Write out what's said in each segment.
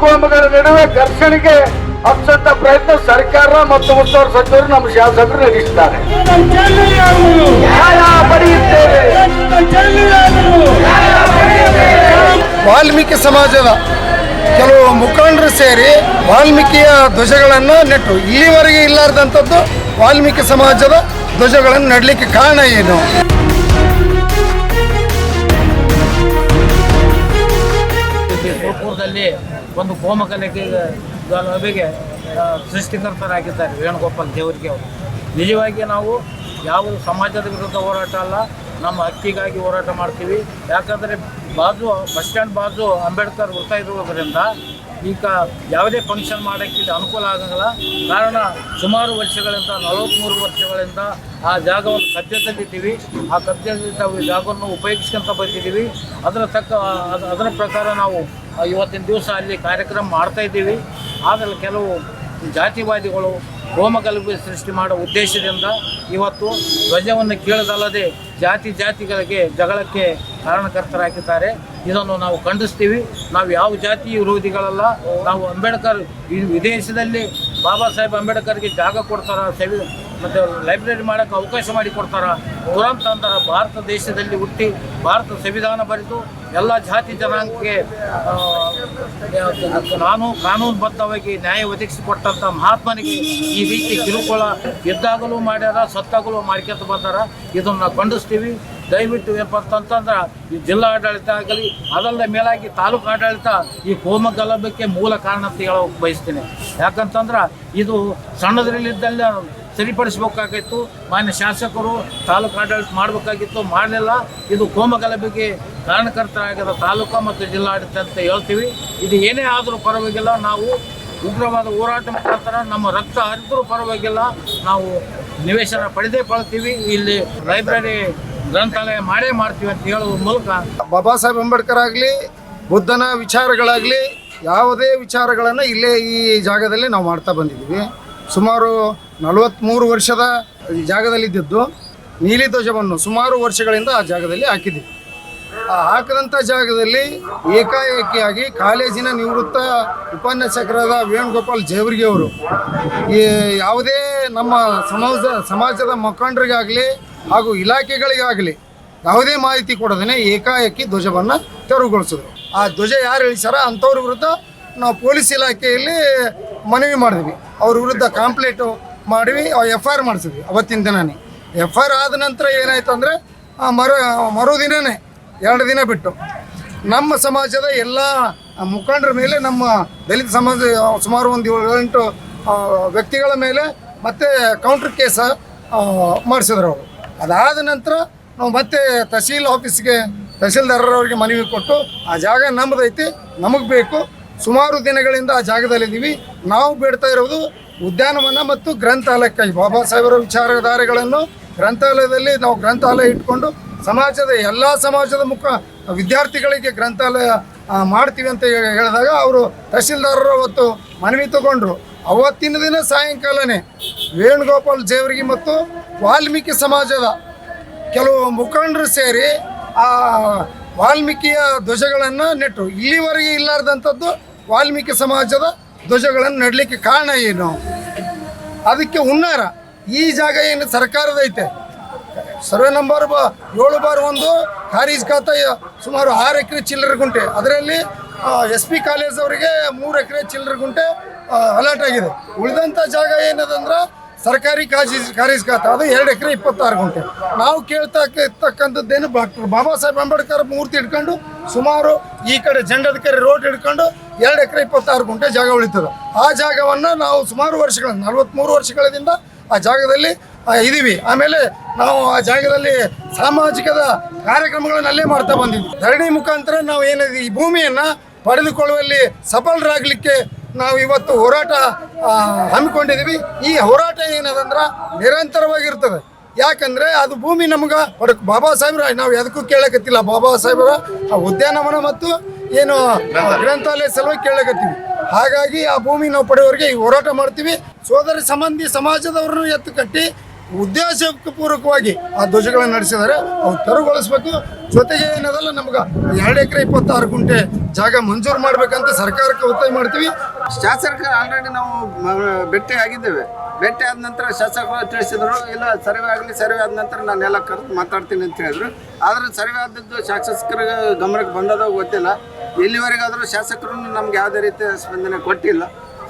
ಕೋಮುಗಳ ನಡುವೆ ಘರ್ಷಣೆಗೆ ಹಚ್ಚಂತ ಪ್ರಯತ್ನ ಸರ್ಕಾರ ಮತ್ತು ಉತ್ತರ ಸಚಿವರು ನಮ್ಮ ಶಾಸಕರು ನಡೆಸಿದ್ದಾರೆ ವಾಲ್ಮೀಕಿ ಸಮಾಜದ ಕೆಲವು ಮುಖಂಡರು ಸೇರಿ ವಾಲ್ಮೀಕಿಯ ಧ್ವಜಗಳನ್ನು ನೆಟ್ಟು. ಇಲ್ಲಿವರೆಗೆ ಇಲ್ಲಾರ್ದಂಥದ್ದು ವಾಲ್ಮೀಕಿ ಸಮಾಜದ ಧ್ವಜಗಳನ್ನು ನೆಡಲಿಕ್ಕೆ ಕಾರಣ ಏನು? ಸುರಪುರದಲ್ಲಿ ಒಂದು ಗೋಮಕಲೆಗೆ ಗಲಭೆಗೆ ಸೃಷ್ಟಿಕರ್ತರಾಗಿದ್ದಾರೆ ವೇಣುಗೋಪಾಲ್ ದೇವರಿಗೆ ಅವರು. ನಿಜವಾಗಿ ನಾವು ಯಾವ ಸಮಾಜದ ವಿರುದ್ಧ ಹೋರಾಟ ಅಲ್ಲ, ನಮ್ಮ ಹಕ್ಕಿಗಾಗಿ ಹೋರಾಟ ಮಾಡ್ತೀವಿ. ಯಾಕಂದರೆ ಬಾಜು, ಬಸ್ ಸ್ಟ್ಯಾಂಡ್ ಬಾಜು ಅಂಬೇಡ್ಕರ್ ಇರುವುದರಿಂದ ಈಗ ಯಾವುದೇ ಫಂಕ್ಷನ್ ಮಾಡೋಕ್ಕೆ ಇಲ್ಲಿ ಅನುಕೂಲ ಆಗಂಗಿಲ್ಲ. ಕಾರಣ ಸುಮಾರು ವರ್ಷಗಳಿಂದ ನಲವತ್ತ್ಮೂರು ವರ್ಷಗಳಿಂದ ಆ ಜಾಗವನ್ನು ಕಬ್ಜದಲ್ಲಿದ್ದೀವಿ ಆ ಕಬ್ಜದಿಂದ ಜಾಗವನ್ನು ಉಪಯೋಗಿಸ್ಕೊಂತ ಬಂದಿದ್ದೀವಿ. ಅದರ ತಕ್ಕ, ಅದ- ಅದರ ಪ್ರಕಾರ ನಾವು ಇವತ್ತಿನ ದಿವಸ ಅಲ್ಲಿ ಕಾರ್ಯಕ್ರಮ ಮಾಡ್ತಾ ಇದ್ದೀವಿ. ಆದರೆ ಕೆಲವು ಜಾತಿವಾದಿಗಳು ಹೋಮಗಲಭೆ ಸೃಷ್ಟಿ ಮಾಡೋ ಉದ್ದೇಶದಿಂದ ಇವತ್ತು ಧ್ವಜವನ್ನು ಕೀಳದಲ್ಲದೆ ಜಾತಿ ಜಾತಿಗಳಿಗೆ ಜಗಳಕ್ಕೆ ಕಾರಣಕರ್ತರಾಗಿದ್ದಾರೆ. ಇದನ್ನು ನಾವು ಖಂಡಿಸ್ತೀವಿ. ನಾವು ಯಾವ ಜಾತಿ ವಿರೋಧಿಗಳಲ್ಲ, ನಾವು ಅಂಬೇಡ್ಕರ್ ವಿದೇಶದಲ್ಲಿ ಬಾಬಾ ಸಾಹೇಬ್ ಅಂಬೇಡ್ಕರ್ಗೆ ಜಾಗ ಕೊಡ್ತಾರ, ಸೆವಿ ಮತ್ತು ಲೈಬ್ರರಿ ಮಾಡೋಕ್ಕೆ ಅವಕಾಶ ಮಾಡಿ ಕೊಡ್ತಾರ? ಕುರಾನ್ ಅಂತಾರ ಭಾರತ ದೇಶದಲ್ಲಿ ಹುಟ್ಟಿ ಭಾರತ ಸಂವಿಧಾನ ಬರೆದು ಎಲ್ಲ ಜಾತಿ ಜನಾಂಗಕ್ಕೆ ನಾನು ಕಾನೂನುಬದ್ಧವಾಗಿ ನ್ಯಾಯ ಒದಗಿಸಿಕೊಟ್ಟಂಥ ಮಹಾತ್ಮನಿಗೆ ಈ ರೀತಿ ಕಿರುಕುಳ ಇದ್ದಾಗಲೂ ಮಾಡ್ಯಾರ, ಸತ್ತಾಗಲೂ ಮಾಡ್ಕೊತ ಬಂದಾರ. ಇದನ್ನು ಖಂಡಿಸ್ತೀವಿ. ದಯವಿಟ್ಟು ಏನಪ್ಪ ಅಂತಂದ್ರೆ, ಈ ಜಿಲ್ಲಾಡಳಿತ ಆಗಲಿ, ಅದಲ್ಲದೆ ಮೇಲಾಗಿ ತಾಲೂಕು ಆಡಳಿತ ಈ ಕೋಮ ಗಲಭೆಗೆ ಮೂಲ ಕಾರಣ ಅಂತ ಹೇಳೋಕೆ ಬಯಸ್ತೀನಿ. ಯಾಕಂತಂದ್ರೆ, ಇದು ಸಣ್ಣದ್ರಲ್ಲಿದ್ದಲ್ಲ ಸರಿಪಡಿಸ್ಬೇಕಾಗಿತ್ತು. ಮಾನ್ಯ ಶಾಸಕರು ತಾಲೂಕು ಆಡಳಿತ ಮಾಡಬೇಕಾಗಿತ್ತು, ಮಾಡಲಿಲ್ಲ. ಇದು ಕೋಮ ಗಲಭೆಗೆ ಕಾರಣಕರ್ತರಾಗಿರೋ ತಾಲೂಕು ಮತ್ತು ಜಿಲ್ಲಾಡಳಿತ ಅಂತ ಹೇಳ್ತೀವಿ. ಇದು ಏನೇ ಆದರೂ ಪರವಾಗಿಲ್ಲ, ನಾವು ಉಗ್ರವಾದ ಹೋರಾಟ ಮುಖಾಂತರ ನಮ್ಮ ರಕ್ತ ಹರಿದರೂ ಪರವಾಗಿಲ್ಲ. ನಾವು ನಿವೇಶನ ಪಡೆದೇ ಪಡ್ತೀವಿ ಇಲ್ಲಿ ಲೈಬ್ರರಿ ಗ್ರಂಥಾಲಯ ಮಾಡೇ ಮಾಡ್ತೀವಿ ಅಂತ ಹೇಳುವ ಮೂಲಕ ಬಾಬಾ ಸಾಹೇಬ್ ಅಂಬೇಡ್ಕರ್ ಆಗಲಿ, ಬುದ್ಧನ ವಿಚಾರಗಳಾಗಲಿ, ಯಾವುದೇ ವಿಚಾರಗಳನ್ನು ಇಲ್ಲೇ ಈ ಜಾಗದಲ್ಲಿ ನಾವು ಮಾಡ್ತಾ ಬಂದಿದ್ದೀವಿ. ಸುಮಾರು ನಲವತ್ತ್ಮೂರು ವರ್ಷದ ಜಾಗದಲ್ಲಿದ್ದದ್ದು ನೀಲಿ ಧ್ವಜವನ್ನು ಸುಮಾರು ವರ್ಷಗಳಿಂದ ಆ ಜಾಗದಲ್ಲಿ ಹಾಕಿದ್ದೀವಿ. ಆ ಹಾಕದಂಥ ಜಾಗದಲ್ಲಿ ಏಕಾಏಕಿಯಾಗಿ ಕಾಲೇಜಿನ ನಿವೃತ್ತ ಉಪನ್ಯಾಸಕರಾದ ವೇಣುಗೋಪಾಲ್ ಜೇವರ್ಗಿ ಅವರು ಈ ಯಾವುದೇ ನಮ್ಮ ಸಮಾಜ, ಸಮಾಜದ ಮುಖಂಡರಿಗಾಗಲಿ ಹಾಗೂ ಇಲಾಖೆಗಳಿಗಾಗಲಿ ಯಾವುದೇ ಮಾಹಿತಿ ಕೊಡದೇ ಏಕಾಏಕಿ ಧ್ವಜವನ್ನು ತೆರವುಗೊಳಿಸಿದ್ರು. ಆ ಧ್ವಜ ಯಾರು ಇಳಿಸಾರ ಅಂಥವ್ರ ವಿರುದ್ಧ ನಾವು ಪೊಲೀಸ್ ಇಲಾಖೆಯಲ್ಲಿ ಮನವಿ ಮಾಡಿದ್ವಿ. ಅವ್ರ ವಿರುದ್ಧ ಕಾಂಪ್ಲೇಟು ಮಾಡಿವಿ ಎಫ್ ಐ ಆರ್ ಮಾಡಿಸಿದ್ವಿ ಅವತ್ತಿನ ದಿನನೇ. ಎಫ್ ಐ ಆರ್ ಆದ ನಂತರ ಏನಾಯ್ತು ಅಂದರೆ ಮರು ದಿನನೇ ಎರಡು ದಿನ ಬಿಟ್ಟು ನಮ್ಮ ಸಮಾಜದ ಎಲ್ಲ ಮುಖಂಡರ ಮೇಲೆ, ನಮ್ಮ ದಲಿತ ಸಮಾಜ, ಸುಮಾರು ಒಂದು ಏಳು ಎಂಟು ವ್ಯಕ್ತಿಗಳ ಮೇಲೆ ಮತ್ತೆ ಕೌಂಟರ್ ಕೇಸ ಮಾಡಿಸಿದ್ರು ಅವರು. ಅದಾದ ನಂತರ ನಾವು ಮತ್ತೆ ತಹಸೀಲ್ ಆಫೀಸ್ಗೆ ತಹಸೀಲ್ದಾರರವರಿಗೆ ಮನವಿ ಕೊಟ್ಟು ಆ ಜಾಗ ನಮ್ಮದೈತಿ ನಮಗೆ ಬೇಕು. ಸುಮಾರು ದಿನಗಳಿಂದ ಆ ಜಾಗದಲ್ಲಿದ್ದೀವಿ ನಾವು ಬೇಡ್ತಾ ಇರೋದು ಉದ್ಯಾನವನ ಮತ್ತು ಗ್ರಂಥಾಲಯಕ್ಕಾಗಿ ಬಾಬಾ ಸಾಹೇಬರ ವಿಚಾರಧಾರೆಗಳನ್ನು ಗ್ರಂಥಾಲಯದಲ್ಲಿ ನಾವು ಗ್ರಂಥಾಲಯ ಇಟ್ಕೊಂಡು ಸಮಾಜದ ಎಲ್ಲ ಸಮಾಜದ ಮುಖ ವಿದ್ಯಾರ್ಥಿಗಳಿಗೆ ಗ್ರಂಥಾಲಯ ಮಾಡ್ತೀವಿ ಅಂತ ಹೇಳಿದಾಗ ಅವರು ತಹಸೀಲ್ದಾರರು ಅವತ್ತು ಮನವಿ ತಗೊಂಡ್ರು. ಅವತ್ತಿನ ದಿನ ಸಾಯಂಕಾಲನೇ ವೇಣುಗೋಪಾಲ್ ಜೇವರ್ಗಿ ಮತ್ತು ವಾಲ್ಮೀಕಿ ಸಮಾಜದ ಕೆಲವು ಮುಖಂಡರು ಸೇರಿ ಆ ವಾಲ್ಮೀಕಿಯ ಧ್ವಜಗಳನ್ನು ನೆಟ್ಟರು ಇಲ್ಲಿವರೆಗೆ ಇಲ್ಲಾರ್ದಂಥದ್ದು ವಾಲ್ಮೀಕಿ ಸಮಾಜದ ಧ್ವಜಗಳನ್ನು ನೆಡಲಿಕ್ಕೆ ಕಾರಣ ಏನು? ಅದಕ್ಕೆ ಹುನ್ನಾರ. ಈ ಜಾಗ ಏನು ಸರ್ಕಾರದ ಐತೆ? ಸರ್ವೆ ನಂಬರ್ ಬ ಏಳು ಬಾರ್ ಒಂದು, ಖಾರೀಜ್ ಖಾತ ಸುಮಾರು ಆರು ಎಕರೆ ಚಿಲ್ಲರೆ ಗುಂಟೆ. ಅದರಲ್ಲಿ ಎಸ್ ಪಿ ಕಾಲೇಜ್ ಅವರಿಗೆ ಮೂರು ಎಕರೆ ಚಿಲ್ಲರೆ ಗುಂಟೆ ಅಲರ್ಟ್ ಆಗಿದೆ. ಉಳಿದಂಥ ಜಾಗ ಏನದಂದ್ರೆ ಸರ್ಕಾರಿ ಕಾಜಿ ಖಾರೀಜ್ ಅದು ಎರಡು ಎಕರೆ ಇಪ್ಪತ್ತಾರು ಗುಂಟೆ. ನಾವು ಕೇಳ್ತಾ ಇರ್ತಕ್ಕಂಥದ್ದೇನು ಡಾಕ್ಟರ್ ಬಾಬಾ ಸಾಹೇಬ್ ಅಂಬೇಡ್ಕರ್ ಮೂರ್ತಿ ಇಟ್ಕೊಂಡು ಸುಮಾರು ಈ ಕಡೆ ಜಂಡದ ರೋಡ್ ಹಿಡ್ಕೊಂಡು ಎರಡು ಎಕರೆ ಇಪ್ಪತ್ತಾರು ಗುಂಟೆ ಜಾಗ ಉಳಿತದೆ. ಆ ಜಾಗವನ್ನು ನಾವು ಸುಮಾರು ವರ್ಷಗಳ ನಲವತ್ತ್ಮೂರು ವರ್ಷಗಳಿಂದ ಆ ಜಾಗದಲ್ಲಿ ಇದೀವಿ. ಆಮೇಲೆ ನಾವು ಆ ಜಾಗದಲ್ಲಿ ಸಾಮಾಜಿಕದ ಕಾರ್ಯಕ್ರಮಗಳನ್ನಲ್ಲೇ ಮಾಡ್ತಾ ಬಂದಿದ್ವಿ. ಧರಣಿ ಮುಖಾಂತರ ನಾವು ಏನಿದೆ, ಈ ಭೂಮಿಯನ್ನು ಪಡೆದುಕೊಳ್ಳುವಲ್ಲಿ ಸಫಲರಾಗಲಿಕ್ಕೆ ನಾವು ಇವತ್ತು ಹೋರಾಟ ಹಮ್ಮಿಕೊಂಡಿದ್ದೀವಿ. ಈ ಹೋರಾಟ ಏನದಂದ್ರೆ ನಿರಂತರವಾಗಿರ್ತದೆ. ಯಾಕಂದರೆ ಅದು ಭೂಮಿ ನಮ್ಗೆ ಹೊಡಕ್ ಬಾಬಾ ಸಾಹೇಬ್ರ, ನಾವು ಎದಕ್ಕೂ ಕೇಳಕತ್ತಿಲ್ಲ. ಬಾಬಾ ಸಾಹೇಬ್ರ ಆ ಉದ್ಯಾನವನ ಮತ್ತು ಏನು ಗ್ರಂಥಾಲಯ ಸಲುವಾಗಿ ಕೇಳಕತ್ತೀವಿ. ಹಾಗಾಗಿ ಆ ಭೂಮಿ ನಾವು ಪಡೆಯೋರಿಗೆ ಈ ಹೋರಾಟ ಮಾಡ್ತೀವಿ. ಸೋದರ ಸಂಬಂಧಿ ಸಮಾಜದವ್ರನ್ನೂ ಎತ್ತು ಕಟ್ಟಿ ಉದ್ದೇಶಪೂರ್ವಕವಾಗಿ ಆ ಧ್ವಜಗಳನ್ನು ನಡೆಸಿದ್ದಾರೆ. ಅವು ತೆರವುಗೊಳಿಸ್ಬೇಕು ಜೊತೆಗೆ ಏನದಲ್ಲ, ನಮ್ಗೆ ಎರಡು ಎಕರೆ ಇಪ್ಪತ್ತಾರು ಗುಂಟೆ ಜಾಗ ಮಂಜೂರು ಮಾಡ್ಬೇಕಂತ ಸರ್ಕಾರಕ್ಕೆ ಒತ್ತಾಯ ಮಾಡ್ತೀವಿ. ಶಾಸಕರು ಆಲ್ರೆಡಿ ನಾವು ಭೇಟಿ ಆಗಿದ್ದೇವೆ. ಭೇಟಿ ಆದ ನಂತರ ಶಾಸಕರು ತಿಳಿಸಿದ್ರು, ಇಲ್ಲ, ಸರ್ವೆ ಆಗಲಿ, ಸರ್ವೆ ಆದ ನಂತರ ನಾನು ಎಲ್ಲ ಕರೆದು ಮಾತಾಡ್ತೀನಿ ಅಂತ ಹೇಳಿದ್ರು. ಆದ್ರೆ ಸರ್ವೆ ಆದದ್ದು ಶಾಸಕರ ಗಮನಕ್ಕೆ ಬಂದದೋ ಗೊತ್ತಿಲ್ಲ. ಇಲ್ಲಿವರೆಗಾದರೂ ಶಾಸಕರು ನಮ್ಗೆ ಯಾವುದೇ ರೀತಿಯ ಸ್ಪಂದನೆ ಕೊಟ್ಟಿಲ್ಲ.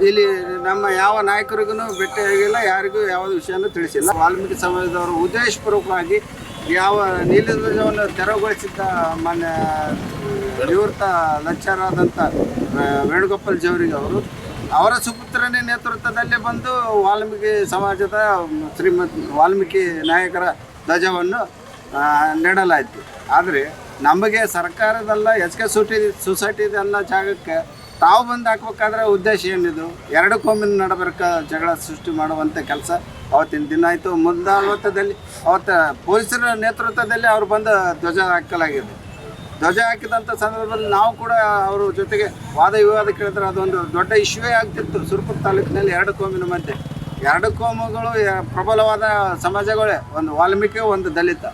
ಇಲ್ಲಿ ನಮ್ಮ ಯಾವ ನಾಯಕರಿಗೂ ಭೇಟಿ ಆಗಿಲ್ಲ, ಯಾರಿಗೂ ಯಾವ ವಿಷಯನೂ ತಿಳಿಸಿಲ್ಲ. ವಾಲ್ಮೀಕಿ ಸಮಾಜದವರು ಉದ್ದೇಶಪೂರ್ವಕವಾಗಿ ಯಾವ ನೀಲಿ ಧ್ವಜವನ್ನು ತೆರವುಗೊಳಿಸಿದ್ದ ಮಾನ್ಯ ನಿವೃತ್ತ ಲಕ್ಷರಾದಂಥ ವೇಣುಗೋಪಾಲ್ ಜವರಿಗೆ ಅವರು, ಅವರ ಸುಪುತ್ರನೇ ನೇತೃತ್ವದಲ್ಲಿ ಬಂದು ವಾಲ್ಮೀಕಿ ಸಮಾಜದ ಶ್ರೀಮತ್ ವಾಲ್ಮೀಕಿ ನಾಯಕರ ಧ್ವಜವನ್ನು ನೆಡಲಾಯಿತು. ಆದರೆ ನಮಗೆ ಸರ್ಕಾರದಲ್ಲ, ಎಚ್ ಕೆ ಸೊಸೈಟಿ, ಸೊಸೈಟಿದೆಲ್ಲ ಜಾಗಕ್ಕೆ ತಾವು ಬಂದು ಹಾಕ್ಬೇಕಾದ್ರೆ ಉದ್ದೇಶ ಏನಿದು? ಎರಡು ಕೋಮಿನ ನಡಬರ್ಕ ಜಗಳ ಸೃಷ್ಟಿ ಮಾಡುವಂಥ ಕೆಲಸ ಅವತ್ತಿನ ದಿನ ಆಯಿತು. ಮುಂದಾಳ್ವತ್ತದಲ್ಲಿ ಅವತ್ತು ಪೊಲೀಸರ ನೇತೃತ್ವದಲ್ಲಿ ಅವ್ರು ಬಂದು ಧ್ವಜ ಹಾಕಲಾಗಿದೆ. ಧ್ವಜ ಹಾಕಿದಂಥ ಸಂದರ್ಭದಲ್ಲಿ ನಾವು ಕೂಡ ಅವ್ರ ಜೊತೆಗೆ ವಾದ ವಿವಾದ ಕೇಳಿದ್ರೆ ಅದೊಂದು ದೊಡ್ಡ ಇಶ್ಯೂವೇ ಆಗ್ತಿತ್ತು. ಸುರಪುರ ತಾಲೂಕಿನಲ್ಲಿ ಎರಡು ಕೋಮಿನ ಮಧ್ಯೆ. ಎರಡು ಕೋಮುಗಳು ಪ್ರಬಲವಾದ ಸಮಾಜಗಳೇ. ಒಂದು ವಾಲ್ಮೀಕಿ, ಒಂದು ದಲಿತ.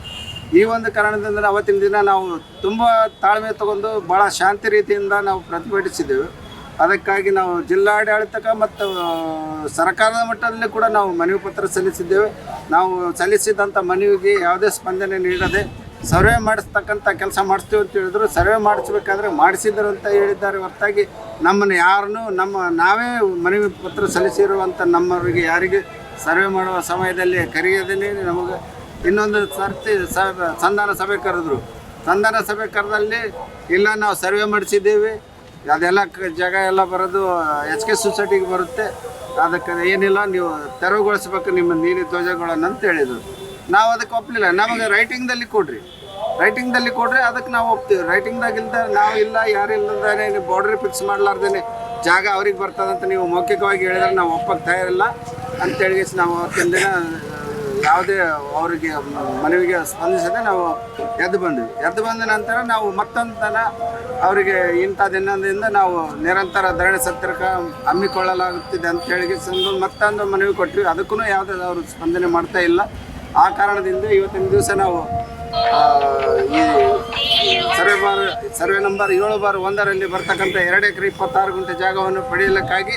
ಈ ಒಂದು ಕಾರಣದಿಂದ ಅವತ್ತಿನ ದಿನ ನಾವು ತುಂಬ ತಾಳ್ಮೆ ತಗೊಂಡು ಭಾಳ ಶಾಂತಿ ರೀತಿಯಿಂದ ನಾವು ಪ್ರತಿಭಟಿಸಿದ್ದೆವು. ಅದಕ್ಕಾಗಿ ನಾವು ಜಿಲ್ಲಾಡಳಿತಕ್ಕೆ ಮತ್ತು ಸರ್ಕಾರದ ಮಟ್ಟದಲ್ಲಿ ಕೂಡ ನಾವು ಮನವಿ ಪತ್ರ ಸಲ್ಲಿಸಿದ್ದೇವೆ. ನಾವು ಸಲ್ಲಿಸಿದಂಥ ಮನವಿಗೆ ಯಾವುದೇ ಸ್ಪಂದನೆ ನೀಡದೆ ಸರ್ವೆ ಮಾಡಿಸ್ತಕ್ಕಂಥ ಕೆಲಸ ಮಾಡಿಸ್ತೀವಿ ಅಂತ ಹೇಳಿದ್ರು. ಸರ್ವೆ ಮಾಡಿಸ್ಬೇಕಾದ್ರೆ ಮಾಡಿಸಿದ್ರು ಅಂತ ಹೇಳಿದ್ದಾರೆ. ಹೊರತಾಗಿ ನಮ್ಮನ್ನು ಯಾರನ್ನು, ನಮ್ಮ, ನಾವೇ ಮನವಿ ಪತ್ರ ಸಲ್ಲಿಸಿರುವಂಥ ನಮ್ಮವರಿಗೆ ಯಾರಿಗೆ ಸರ್ವೆ ಮಾಡುವ ಸಮಯದಲ್ಲಿ ಕರೆಯದೇ ನಮಗೆ ಇನ್ನೊಂದು ಸರ್ತಿ ಸಂಧಾನ ಸಭೆ ಕರೆದ್ರು. ಸಂಧಾನ ಸಭೆ ಕರೆದಲ್ಲಿ ಇಲ್ಲ, ನಾವು ಸರ್ವೆ ಮಾಡಿಸಿದ್ದೀವಿ. ಅದೆಲ್ಲ ಜಾಗ ಎಲ್ಲ ಬರೋದು, ಎಚ್ ಕೆ ಸೊಸೈಟಿಗೆ ಬರುತ್ತೆ. ಅದಕ್ಕೆ ಏನಿಲ್ಲ, ನೀವು ತೆರವುಗೊಳಿಸ್ಬೇಕು ನಿಮ್ಮ ನೀಲಿ ಧ್ವಜಗಳನ್ನು ಅಂತ ಹೇಳಿದರು. ನಾವು ಅದಕ್ಕೆ ಒಪ್ಪಲಿಲ್ಲ ನಮಗೆ ರೈಟಿಂಗ್ದಲ್ಲಿ ಕೊಡ್ರಿ. ರೈಟಿಂಗ್ದಲ್ಲಿ ಕೊಡ್ರಿ, ಅದಕ್ಕೆ ನಾವು ಒಪ್ತೀವಿ. ರೈಟಿಂಗ್ದಾಗ ಇಲ್ದ ನಾವು ಇಲ್ಲ, ಯಾರು ನೀವು ಬಾರ್ಡ್ರಿ ಫಿಕ್ಸ್ ಮಾಡಲಾರ್ದೇನೆ ಜಾಗ ಅವ್ರಿಗೆ ಬರ್ತದಂತ ನೀವು ಮೌಖಿಕವಾಗಿ ಹೇಳಿದ್ರೆ ನಾವು ಒಪ್ಪಕ್ಕೆ ತಯಾರಿಲ್ಲ. ಅಂತೇಳಿ ನಾವು ಅವತ್ತಿನ ದಿನ ಯಾವುದೇ ಅವರಿಗೆ ಮನವಿಗೆ ಸ್ಪಂದಿಸದೆ ನಾವು ಎದ್ದು ಬಂದ್ವಿ. ಎದ್ದು ಬಂದ ನಂತರ ನಾವು ಮತ್ತೊಂದು ಸಲ ಅವರಿಗೆ ದಿನದಿಂದ ನಾವು ನಿರಂತರ ಧರಣಿ ಸತ್ಯಕ ಹಮ್ಮಿಕೊಳ್ಳಲಾಗುತ್ತಿದೆ ಅಂತ ಹೇಳಿ ಸಂದು ಮತ್ತೊಂದು ಮನವಿ ಕೊಟ್ವಿ. ಅದಕ್ಕೂ ಯಾವುದೇ ಅವರು ಸ್ಪಂದನೆ ಮಾಡ್ತಾ ಇಲ್ಲ. ಆ ಕಾರಣದಿಂದ ಇವತ್ತಿನ ದಿವಸ ನಾವು ಈ ಸರ್ವೆ ಬಾರ್, ಸರ್ವೆ ನಂಬರ್ ಏಳು ಬಾರ್ ಒಂದರಲ್ಲಿ ಬರ್ತಕ್ಕಂಥ ಎರಡು ಎಕರೆ ಇಪ್ಪತ್ತಾರು ಗುಂಟೆ ಜಾಗವನ್ನು ಪಡೆಯಲಿಕ್ಕಾಗಿ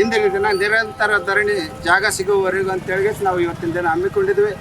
ಇಂದಿನ ದಿನ ನಿರಂತರ ಧರಣಿ ಜಾಗ ಸಿಗುವವರೆಗೂ ಅಂತೇಳಿ ನಾವು ಇವತ್ತಿನ ದಿನ ಹಮ್ಮಿಕೊಂಡಿದ್ವಿ.